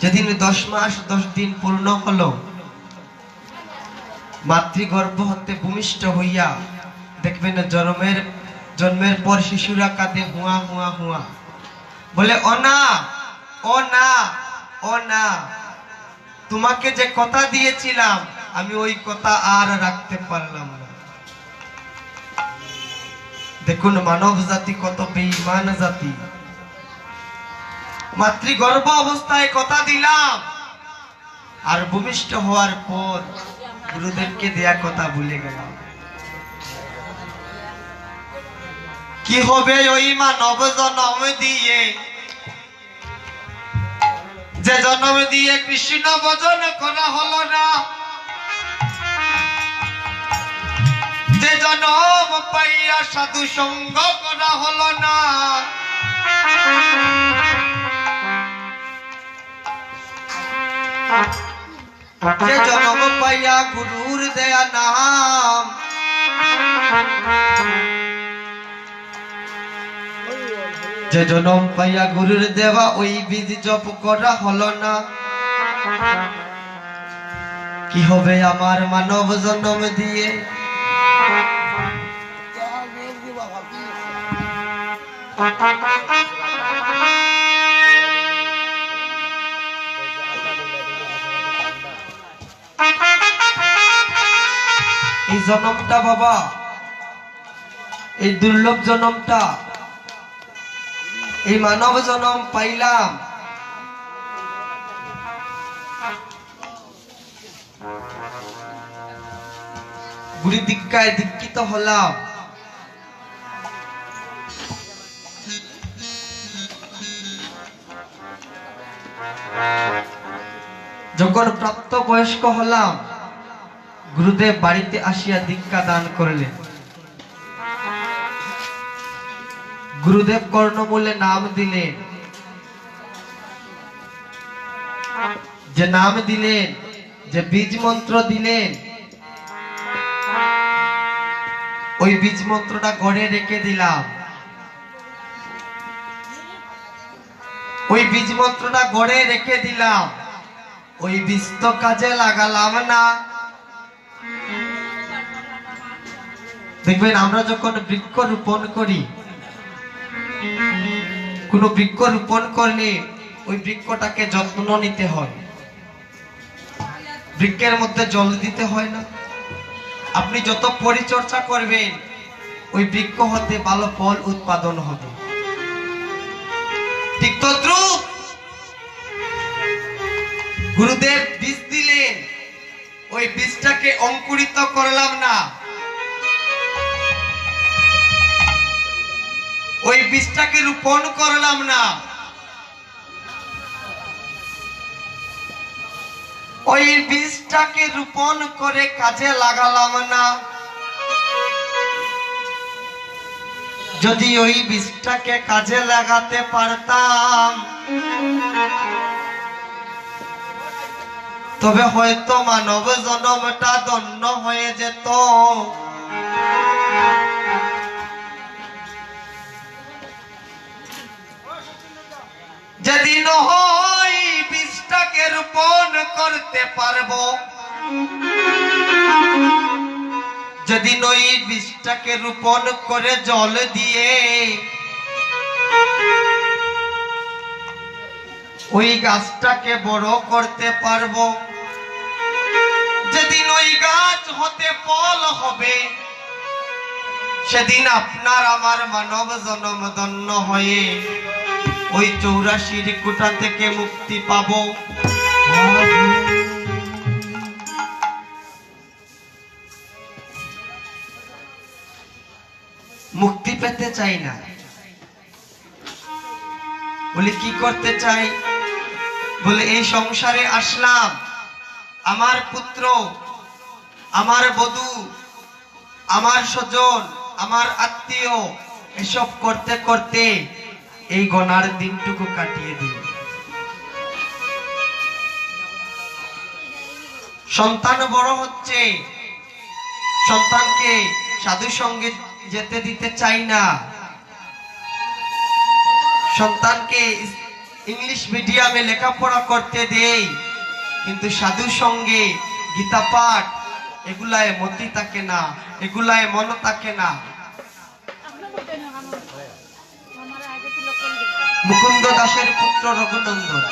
যেদিন দশ মাস, দশ দিন পূর্ণ হলো, মাতৃগর্ভ হতে ভূমিষ্ঠ হইয়া দেখবেন জন্মের জন্মের পর শিশুরা কাঁদে, হুয়া হুয়া হুয়া। বলে, ও না ও না ও না, তোমাকে যে কথা দিয়েছিলাম, আমি ওই কথা আর রাখতে পারলাম না। দেখুন মানব জাতি কত বেঈমান জাতি। মাতৃগর্ভ অবস্থায় কথা দিলাম। আর ভূমিষ্ঠ হওয়ার পর গুরুদেবকে দেয়া কথা ভুলে গেলাম। কি হবে ওই মানব জন্ম দিয়ে? যে জন্ম দিয়ে কৃষ্ণ ভজন করা হলো না। যে জন্ম পাইয়া সাধু সঙ্গ করা হলো না। যে জন্ম পাইয়া গুরুর দেয়া নাম যে জনম পাইয়া গুরুর দেওয়া ওই বীজ জপ করা হলো না কি হবে আমার মানব জন্ম দিয়ে এই জনমটা বাবা, এই দুর্লভ জনমটা, এই মানব জনম পাইলাম। গুরু দীক্ষায় দীক্ষিত হলাম। যখন প্রাপ্ত বয়স্ক হলাম গুরুদেব বাড়িতে আসিয়া দীক্ষা দান করলেন। গুরুদেব কর্ণমূলে নাম দিলেন। যে নাম দিলেন, যে বীজ মন্ত্র দিলেন, ওই বীজ মন্ত্রটা গড়ে রেখে দিলাম। ওই বীজ মন্ত্রটা গড়ে রেখে দিলাম। ওই বীজ তো কাজে লাগালাম না। দেখবেন, আমরা যখন বৃক্ষ রোপণ করি, কোন বৃক্ষ রোপণ করলে ওই বৃক্ষটাকে যত্ন নিতে হয়। বৃক্ষের মধ্যে জল দিতে হয় না। আপনি যত পরিচর্যা করবেন, ওই বৃক্ষ হতে ভালো ফল উৎপাদন হবে। ঠিক তদ্রুপ গুরুদেব বীজ দিলেন। ওই বীজটাকে অঙ্কুরিত করলাম না। ওই বীজটাকে রোপণ করলাম না। ওই বীজটাকে রোপণ করে কাজে লাগালাম না। যদি ওই বীজটাকে কাজে লাগাতে পারতাম, তবে হয়তো মানব জনমটা দন্য হয়ে যেত। যেদিন ওই বীজটাকে রোপণ করতে পারব। যেদিন ওই বীজটাকে রোপণ করে জল দিয়ে, ওই গাছটাকে বড় করতে পারব। যেদিন ওই গাছ হতে ফল হবে, সেদিন আপনার আমার মানব জনম ধন্য হয়ে ওই চৌরাশির কোটা থেকে মুক্তি পাব। মুক্তি পেতে চাই না। বলে, কি করতে চাই? বলে, এই সংসারে আসলাম। আমার পুত্র, আমার বধু, আমার স্বজন, আমার আত্মীয়, এসব করতে করতে এই গনার দিনটুকু কাটিয়ে দিই সন্তান বড় হচ্ছে। সন্তানকে সাধু সঙ্গে যেতে দিতে চাই না। সন্তানকে ইংলিশ মিডিয়ামে লেখাপড়া করতে দেই। কিন্তু সাধু সঙ্গে গীতা পাঠ, এগুলায় মতি থাকে না, এগুলায় মন থাকে না। মুকুন্দ দাসের পুত্র রঘুনন্দন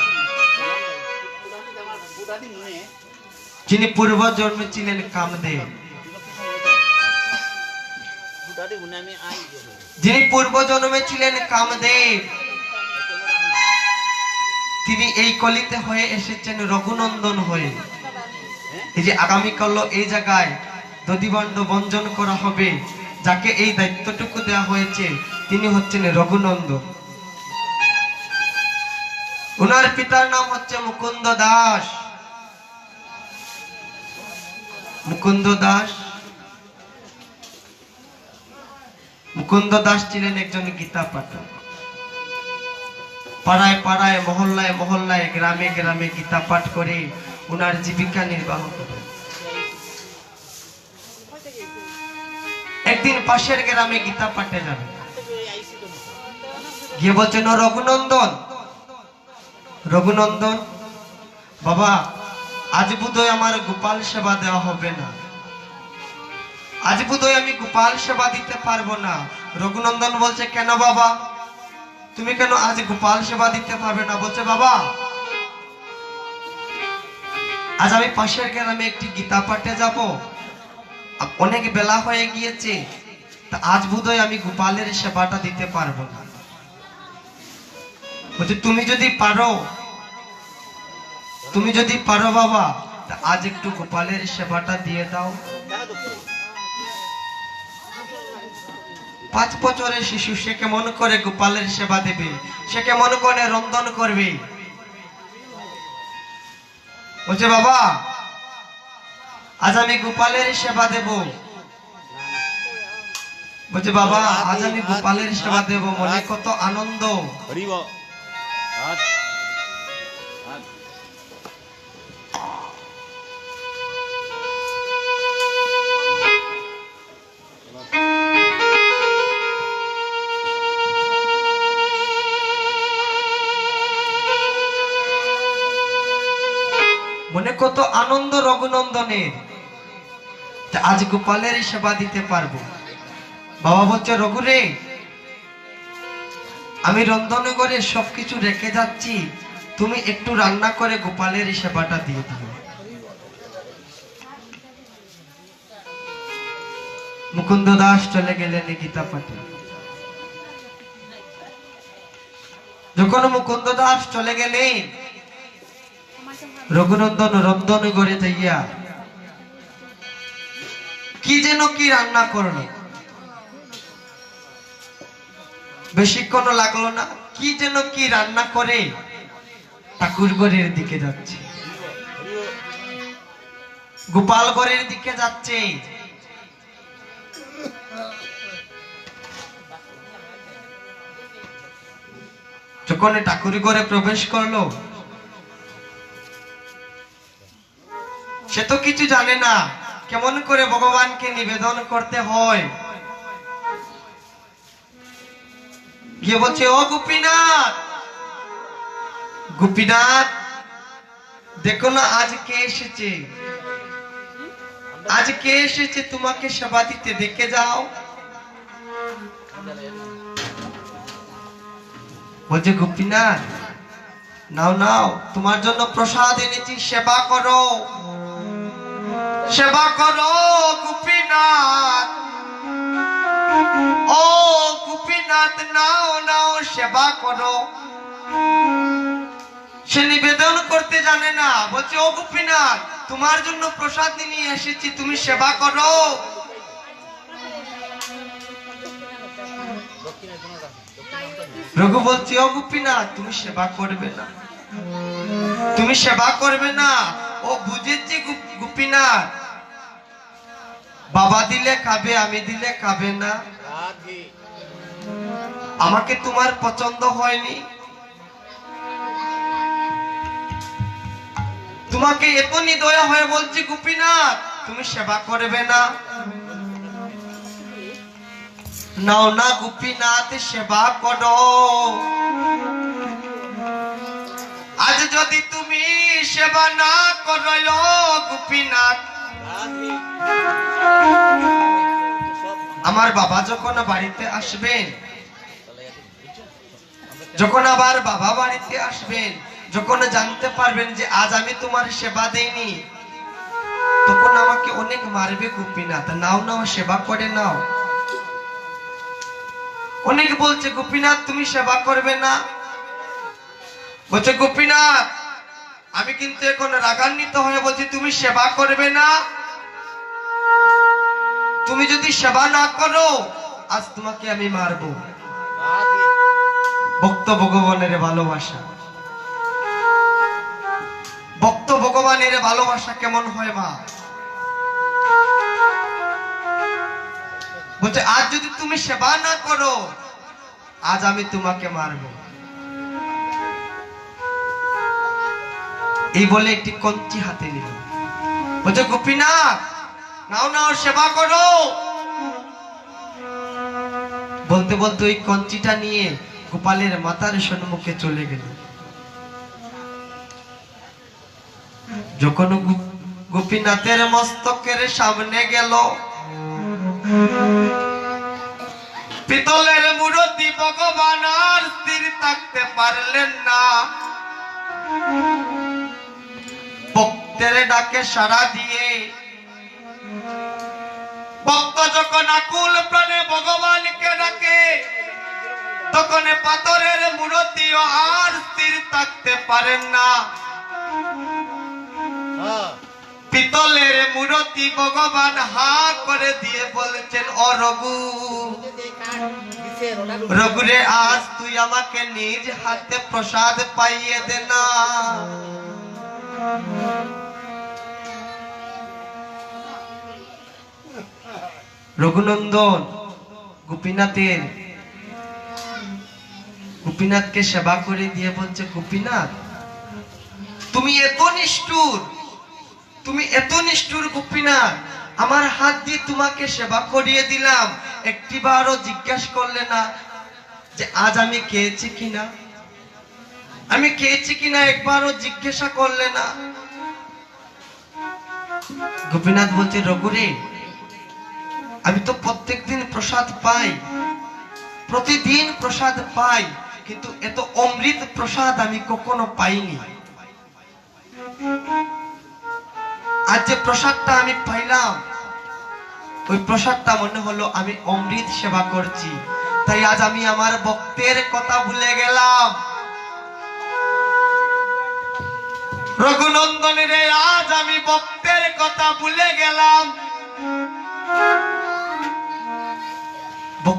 যিনি পূর্ব জন্মে ছিলেন কামদেব। যিনি পূর্ব জন্মে ছিলেন কামদেব। তিনি এই কলিতে হয়ে এসেছেন রঘুনন্দন হয়ে। এই যে আগামীকাল এই জায়গায় দধিবন্ড বঞ্জন করা হবে, যাকে এই দায়িত্বটুকু দেওয়া হয়েছে, তিনি হচ্ছেন রঘুনন্দন। ওনার পিতার নাম হচ্ছে মুকুন্দ দাস। মুকুন্দ দাস। মুকুন্দ দাস ছিলেন একজন গীতা পাঠক। পাড়ায় পাড়ায়, মহল্লায় মহল্লায়, গ্রামে গ্রামে গীতা পাঠ করে ওনার জীবিকা নির্বাহ করে একদিন পাশের গ্রামে গীতা পাঠে যাবে গিয়ে বলছেন, "ও রঘুনন্দন রঘুনন্দন, বাবা, আজ বোধহয় আমার গোপাল সেবা দেওয়া হবে না। আজ বোধহয় আমি গোপাল সেবা দিতে পারব না। রঘুনন্দন বলছে, কেন বাবা? তুমি কেন আজ গোপাল সেবা দিতে পারবে না? বলছে, বাবা, আজ আমি পাশের গ্রামে একটি গীতা পাঠে যাব। অনেক বেলা হয়ে গিয়েছে। তা আজ বোধহয় আমি গোপালের সেবাটা দিতে পারব না। বলছে, তুমি যদি পারো তুমি যদি পারো বাবা আজ একটু গোপালের সেবাটা দিয়ে দাও। পাঁচ বছরের শিশু, সে কেমন করে গোপালের সেবা দেবে? সে কেমন করে রন্ধন করবে? বলছে, বাবা, আজ আমি গোপালের সেবা দেব। বলছে, বাবা, আজ আমি গোপালের সেবা দেব, মনে কত আনন্দ। কত আনন্দ রঘুনন্দনের। আজ গোপালের সেবা দিতে পারব। বাবা বলছে, রঘু রে, আমি রন্ধনে করে সবকিছু রেখে যাচ্ছি। তুমি একটু রান্না করে গোপালের সেবাটা দিয়ে দিও। মুকুন্দ দাস চলে গেলেন গীতা পাঠে। যখন মুকুন্দ দাস চলে গেলেন রঘুনন্দন রন্ধন করে যাইয়া কি যেন কি রান্না করল? বেশিক্ষণ লাগল না? কি যেন কি রান্না করে? ঠাকুর ঘরের দিকে যাচ্ছে। গোপাল ঘরের দিকে যাচ্ছে। যখন ঠাকুর ঘরে প্রবেশ করল সে তো কিছু জানে না। কেমন করে ভগবানকে নিবেদন করতে হয়? গিয়ে বলছে, ও গোপীনাথ গোপীনাথ, দেখো না আজ কে এসেছে? আজ কে এসেছে তোমাকে সেবা দিতে? দেখে যাও। বলছে, গোপীনাথ, নাও নাও, তোমার জন্য প্রসাদ এনেছি, সেবা করো। সেবা করো, গোপীনাথ। ও গোপীনাথ, নাও নাও, সেবা করো। সে নিবেদন করতে জানে না। বলছে, ও গোপীনাথ, তোমার জন্য প্রসাদ নিয়ে এসেছি, তুমি সেবা করো। রঘু বলছে, ও গোপীনাথ, তুমি সেবা করবে না। তুমি সেবা করবে না। ও বুঝেছি গোপীনাথ। বাবা দিলে খাবে আমি দিলে খাবে না। আমাকে তোমার পছন্দ হয়নি। তোমাকে এত নিদয়া হয়ে বলছি গোপীনাথ তুমি সেবা করবে না। নাও না গোপীনাথ সেবা করো। যদি তুমি সেবা না করো গোপীনাথ আমার বাবা যখন বাড়িতে আসবেন, যখন আবার বাবা বাড়িতে আসবেন, যখন জানতে পারবেন যে আজ আমি তোমার সেবা দেইনি, তখন আমাকে অনেক মারবে গোপীনাথ নাও নাও, সেবা করে নাও। অনেক বলছে গোপীনাথ তুমি সেবা করবে না? বলছে, গোপীনাথ, আমি কিন্তু এখন রাগান্বিত হয়ে বলছি, তুমি সেবা করবে না। তুমি যদি সেবা না করো, আজ তোমাকে আমি মারবো। ভক্ত ভগবানের ভালোবাসা। ভক্ত ভগবানের ভালোবাসা কেমন হয়, মা? বলছে, আজ যদি তুমি সেবা না করো, আজ আমি তোমাকে মারব। এই বলে একটি কঞ্চি হাতে নিল। বলছে, গোপীনাথ, নাও নাও, সেবা করো। বলতে বলতে ওই কঞ্চিটা নিয়ে গোপালের মাতার সম্মুখে চলে গেল। যখন গোপীনাথের মস্তকের সামনে গেল, পিতলের মূর্তি ভগবান আর স্থির থাকতে পারলেন না। ডাকে সাড়া দিয়ে। ভক্ত যখন আকুল প্রাণে ভগবানকে ডাকে তখন পাথরের মূর্তিও আর স্থির থাকতে পারেন না। হ্যাঁ। পিতলের মূর্তি ভগবান হা করে দিয়ে বলেছেন ও রঘু রঘুরে আজ তুই আমাকে নিজ হাতে প্রসাদ পাইয়ে দে না। রঘুনন্দন, গোপীনাথের, গোপীনাথকে সেবা করে দিয়ে বলছে, গোপীনাথ, তুমি এত নিষ্ঠুর, তুমি এত নিষ্ঠুর গোপীনাথ, আমার হাত দিয়ে তোমাকে সেবা করিয়ে দিলাম। একটিবারও জিজ্ঞাসা করলে না যে আজ আমি খেয়েছি কিনা। আমি খেয়েছি কিনা একবারও জিজ্ঞাসা করলে না। গোপীনাথ বলছে, রঘুরে আমি তো প্রত্যেকদিন প্রসাদ পাই। প্রতিদিন প্রসাদ পাই, কিন্তু এত অমৃত প্রসাদ আমি কখনো পাইনি। আর যে প্রসাদটা আমি পাইলাম, ওই প্রসাদটা মনে হলো আমি অমৃত সেবা করছি। তাই আজ আমি আমার ভক্তের কথা ভুলে গেলাম। রঘুনন্দনের, আজ আমি ভক্তের কথা ভুলে গেলাম।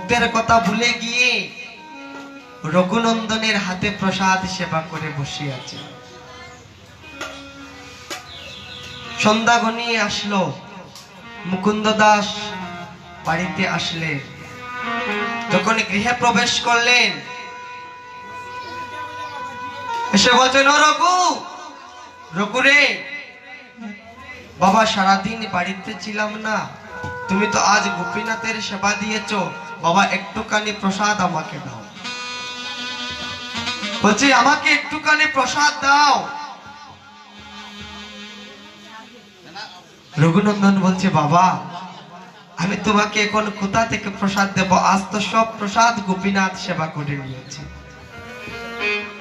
ভক্তের কথা ভুলে গিয়ে রঘুনন্দনের হাতে প্রসাদ সেবা করে বসে আছে। সন্ধ্যা ঘনিয়ে আসলো। মুকুন্দ দাস বাড়িতে আসলেন। যখন গৃহে প্রবেশ করলেন, এসে বলছেন, "ও রঘু রে, বাবা সারাদিন বাড়িতে ছিলাম না। তুমি তো আজ গোপীনাথের সেবা দিয়েছ। বাবা, একটুখানি প্রসাদ আমাকে দাও। বলছি, আমাকে একটুখানি প্রসাদ দাও। রঘুনন্দন বলছে, বাবা, আমি তোমাকে এখন কোথা থেকে প্রসাদ দেব? আজ তো সব প্রসাদ গোপীনাথ সেবা করে নিয়েছে।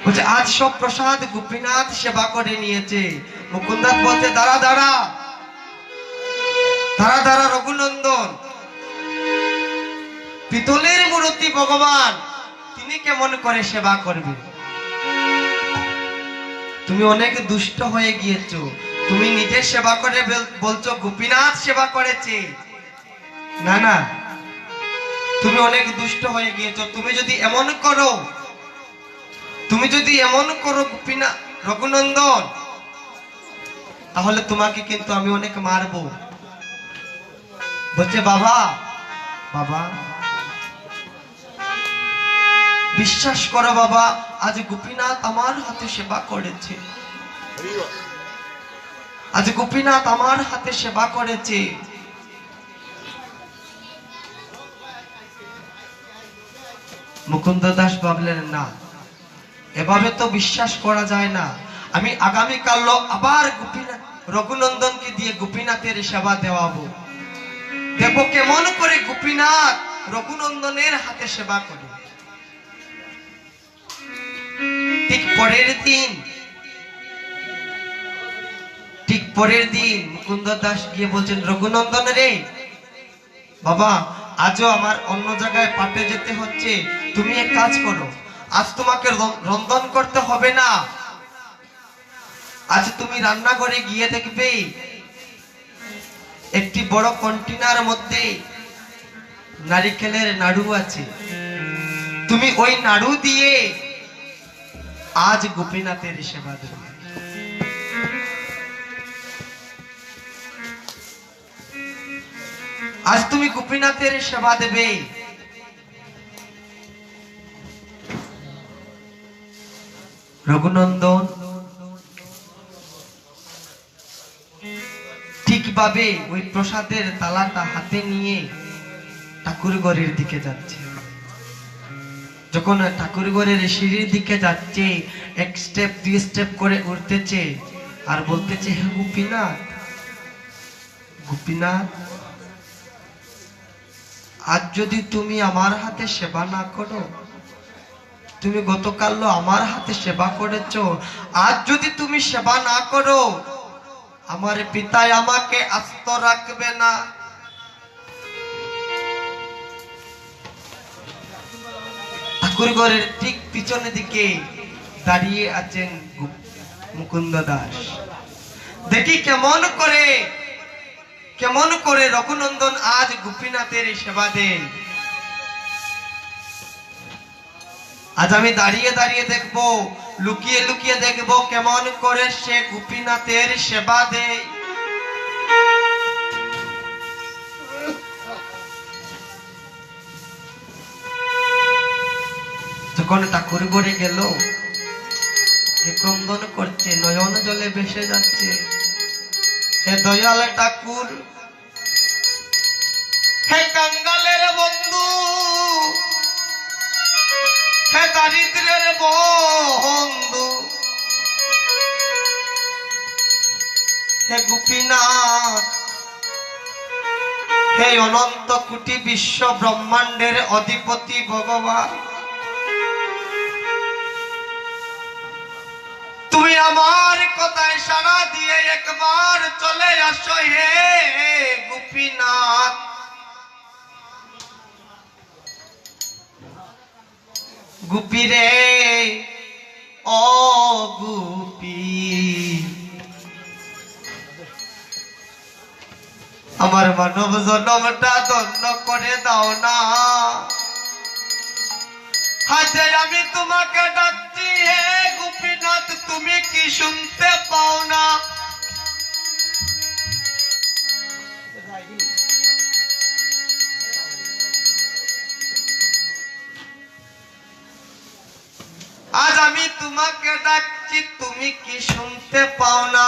বলছে, আজ সব প্রসাদ গোপীনাথ সেবা করে নিয়েছে। মুকুন্দাত বলছে, দাঁড়া দাঁড়া। দাঁড়া দাঁড়া, রঘুনন্দন। পিতলের মূর্তি ভগবান, তিনি কেমন করে সেবা করবে? তুমি অনেক দুষ্ট হয়ে গিয়েছো। তুমি নিজের সেবা করে বলছো, গোপীনাথ সেবা করেছে। না না। তুমি অনেক দুষ্ট হয়ে গিয়েছো। তুমি যদি এমন করো, তুমি যদি এমন করো গোপীনাথ রঘুনন্দন, তাহলে তোমাকে কিন্তু আমি অনেক মারবো। বলছে, বাবা বাবা বিশ্বাস করো বাবা, আজ গোপীনাথ আমার হাতে সেবা করেছে। আজ গোপীনাথ আমার হাতে সেবা করেছে। মুকুন্দ দাস ভাবলেন, না, এভাবে তো বিশ্বাস করা যায় না। আমি আগামীকাল আবার গোপীনাথ রঘুনন্দনকে দিয়ে গোপীনাথের সেবা দেওয়াবো। দেখো কেমন করে গোপীনাথ রঘুনন্দনের হাতে সেবা করে পরের দিন, ঠিক পরের দিন মুকুন্দ দাস গিয়ে বলছেন, রঘুনন্দন রে, বাবা, আজও আমার অন্য জায়গায় পাটে যেতে হচ্ছে। তুমি এক কাজ করো, আজ তোমাকে রন্ধন করতে হবে না। আজ তুমি রান্নাঘরে গিয়ে দেখবে একটি বড় কন্টেনার মধ্যে নারিকেলের নাড়ু আছে। তুমি ওই নাড়ু দিয়ে আজ গোপীনাথের সেবা দেবে। আজ তুমি গোপীনাথের সেবা দেবে। রঘুনন্দন, ঠিকভাবে ওই প্রসাদের তালাটা হাতে নিয়ে ঠাকুর ঘরের দিকে যাচ্ছে। যখন ঠাকুর ঘরের সিঁড়ির দিকে যাচ্ছে, এক স্টেপ দুই স্টেপ করে উঠতেছে আর বলতেছে, হে গোপীনাথ গোপীনাথ, আজ যদি তুমি আমার হাতে সেবা না করো, তুমি গতকাল আমার হাতে সেবা করেছ, আজ যদি তুমি সেবা না করো, আমার পিতায় আমাকে আস্ত রাখবে না। ঠাকুর ঘরের ঠিক পিছনে দিকে দাঁড়িয়ে আছেন মুকুন্দ দাস। দেখি কেমন করে কেমন করে রঘুনন্দন আজ গোপীনাথের সেবা দেন। আজ আমি দাঁড়িয়ে দাঁড়িয়ে দেখব, লুকিয়ে লুকিয়ে দেখব কেমন করে সে গোপীনাথের সেবা দেয়। যখন ঠাকুর গড়ে গেল ক্রন্দন করছে, নয়ন জলে ভেসে যাচ্ছে। হে দয়াল ঠাকুর, হে কাঙ্গালের বন্ধু, হে দারিদ্রের বন্ধু, হে গোপীনাথ, হে অনন্ত কোটি বিশ্ব ব্রহ্মাণ্ডের অধিপতি ভগবান। আমার কথায় সারা দিয়ে একবার চলে আসো হে গোপীনাথ। গুপি রে ও গুপি। আমার মানব জনমটা দণ্ড করে দাও না। হাজে আমি তোমাকে ডাকছি হে গোপীনাথ তুমি কি শুনতে পাও না? আজ আমি তোমাকে ডাকছি, তুমি কি শুনতে পাও না?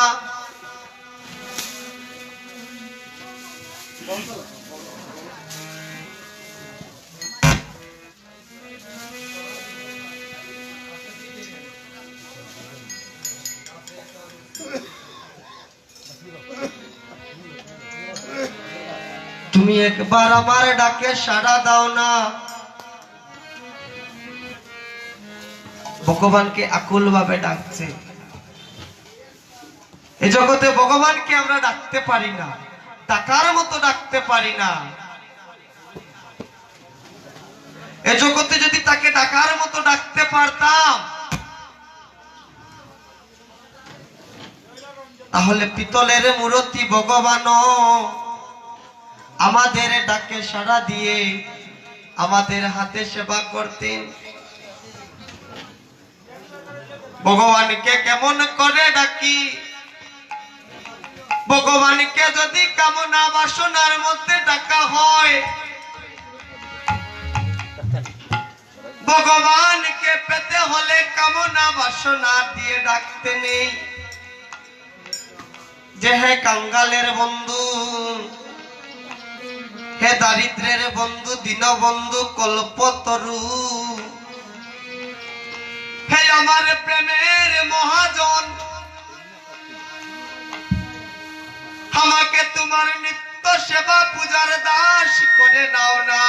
একবার আমার ডাকে সাড়া দাও না। ভগবানকে আকুল ভাবে ডাকছে। এই জগতে ভগবানকে আমরা ডাকতে পারি না ডাকার মতো ডাকতে পারি না। এ জগতে যদি তাকে ডাকার মতো ডাকতে পারতাম, তাহলে পিতলের মূরতি ভগবান আমাদের ডাকে সাড়া দিয়ে আমাদের হাতে সেবা করতেন। ভগবানকে কেমন করে ডাকি? ভগবানকে যদি কামনা বাসনার মধ্যে ডাকা হয়, ভগবানকে পেতে হলে কামনা বাসনা দিয়ে ডাকতে নেই। যে হে কাঙ্গালের বন্ধু হে দারিদ্রের বন্ধু, দিন বন্ধু, কল্পতরু। হে আমার প্রেমের মহাজন, আমাকে তোমার নিত্য সেবা পূজার দাস করে নাও না।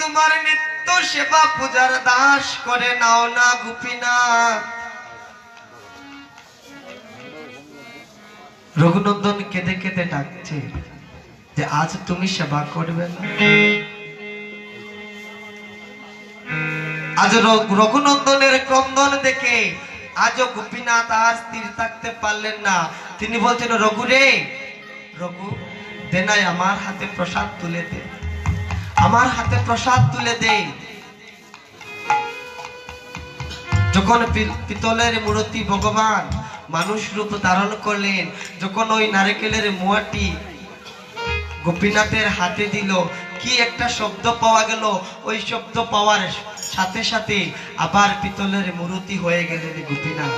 তোমার নিত্য সেবা পূজার দাস করে নাও না গুপিনা। রঘুনন্দন কেঁদে কেঁদে ডাকছে যে আজ তুমি সেবা করবে আজ রঘুনন্দনের ক্রন্দন দেখে আজও গোপীনাথ আর স্থির থাকতে পারলেন না। তিনি বলছেন, রঘু রে, রঘু দেনাই আমার হাতে প্রসাদ তুলে দে। আমার হাতে প্রসাদ তুলে দে যখন পিতলের মূর্তি ভগবান মানুষ রূপ ধারণ করলেন, যখন ওই নারকেলের মোয়াটি গোপীনাথের হাতে দিল, কি একটা শব্দ পাওয়া গেল। ওই শব্দ পাওয়ার সাথে সাথে আবার পিতলের মূর্তি হয়ে গেলেন গোপীনাথ।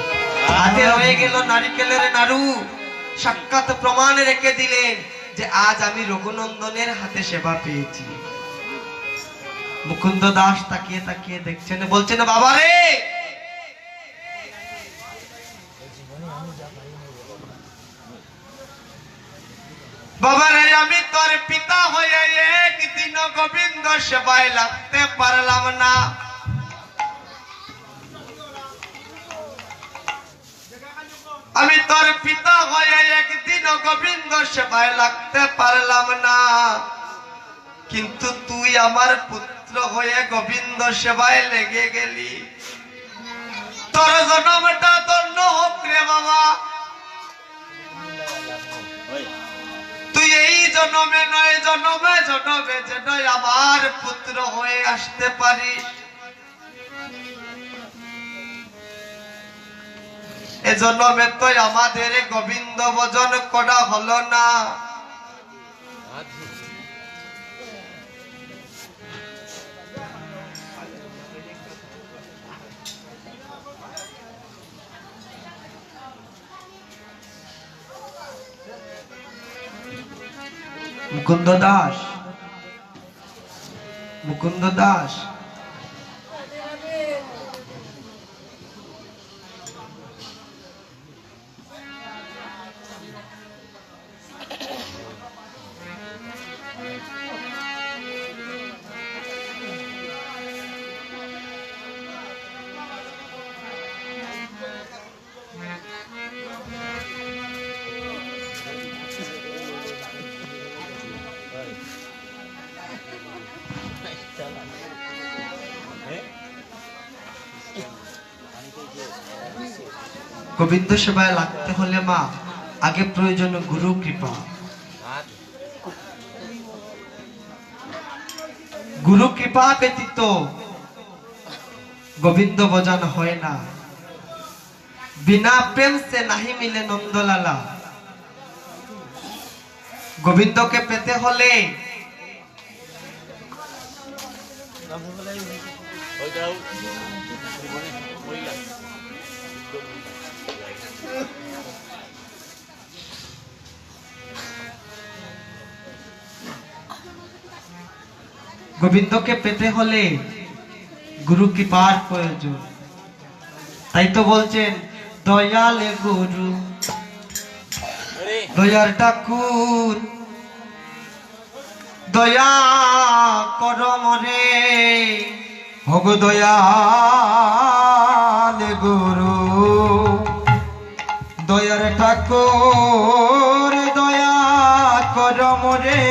হাতে হয়ে গেল নারিকেলের নাড়ু। সাক্ষাৎ প্রমাণ রেখে দিলেন যে আজ আমি রঘুনন্দনের হাতে সেবা পেয়েছি। মুকুন্দ দাস তাকিয়ে তাকিয়ে দেখছেন, বলছেন, বাবা রে! বাবা রে, আমি তোর পিতা হয়ে একদিন গোবিন্দ সেবায় লাগতে পারলাম না। আমি তোর পিতা হয়ে একদিন গোবিন্দ সেবায় লাগতে পারলাম না। কিন্তু তুই আমার পুত্র হয়ে গোবিন্দ সেবায় লেগে গেলি। তোর জন্মটা ধন্য হোক রে বাবা। তুই এই জন্মে নয়, জন্মে জন্মে যেন আমার পুত্র হয়ে আসতে পারিস। এ জন্মে তো আমাদের গোবিন্দ ভজন করা হলো না। মুকুন্দ দাস মুকুন্দ দাস গোবিন্দ সেবায় লাগতে হলে মা, আগে প্রয়োজন গুরু কৃপা। গুরু কৃপা ব্যতীত গোবিন্দ বজান হয় না। বিনা প্রেম সে নাহি মিলে নন্দলালা। গোবিন্দকে পেতে হলে গোবিন্দকে পেতে হলে গুরু কৃপার প্রয়োজন? তাই তো বলছেন, দয়ালে গুরু, দয়ার ঠাকুর, দয়া কর মরে ভগ দয়ালে গুরু। দয়ার ঠাকুর দয়া কর মরে।